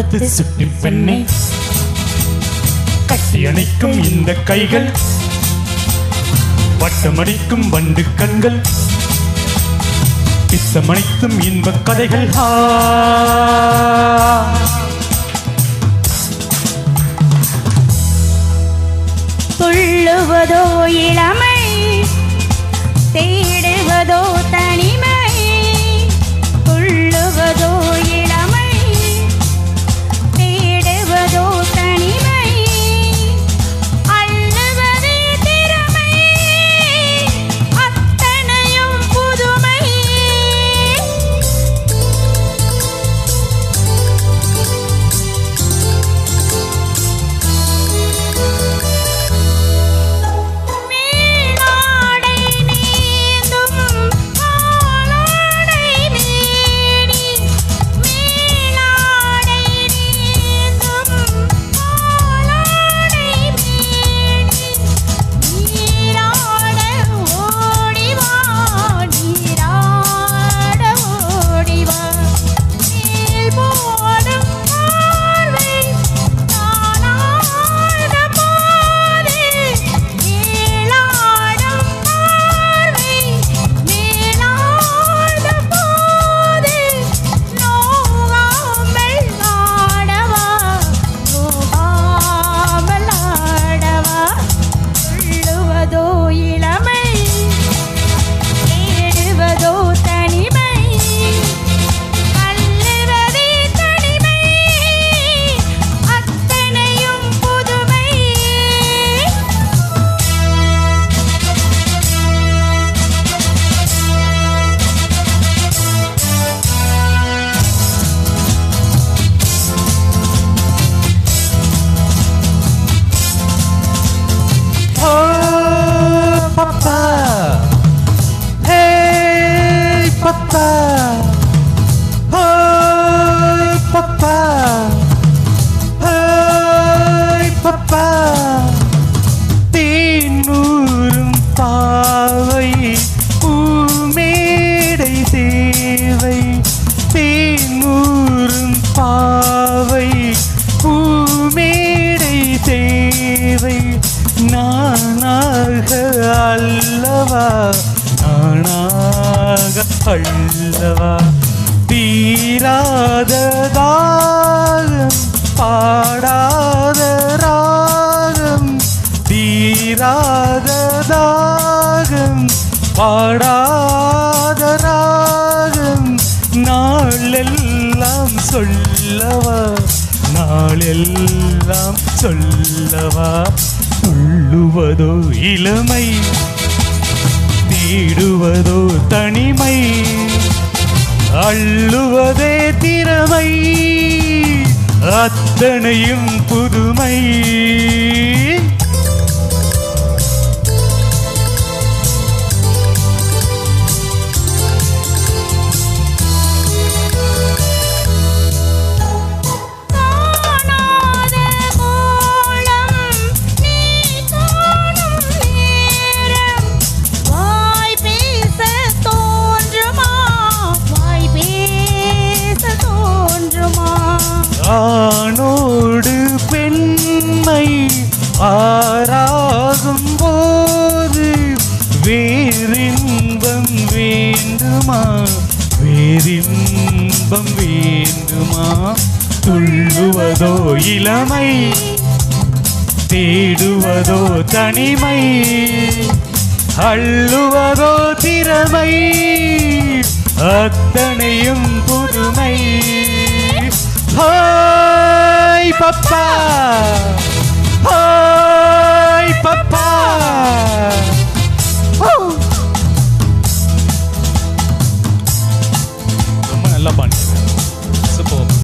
பத்து சுட்டி பெண்ணே கட்டி அணைக்கும் இந்த கைகள். வட்டமடிக்கும் வண்டு கண்கள். பித்தமணித்தும் இன்ப கதைகள். ஆ. துள்ளுவதோ இளமை அல்லவா? நானாக அல்லவா? தீராத தாகம் பாடாத ராகம். தீராத தாகம் பாடாத ராகம். நாளெல்லாம் சொல்லவா? நாளெல்லாம் சொல்லவா? துள்ளுவதோ இளமை தேடுவதோ தனிமை அள்ளுவதே திறமை அத்தனையும் புதுமை. ஆணோடு பெண்மை ஆறாகும் போது வேறின்பம் வேண்டுமா? வேறின்பம் வேண்டுமா? துள்ளுவதோ இளமை தேடுவதோ தனிமை அள்ளுவதோ திறமை அத்தனையும் புதுமை. Hi, Papa. Hi, Papa.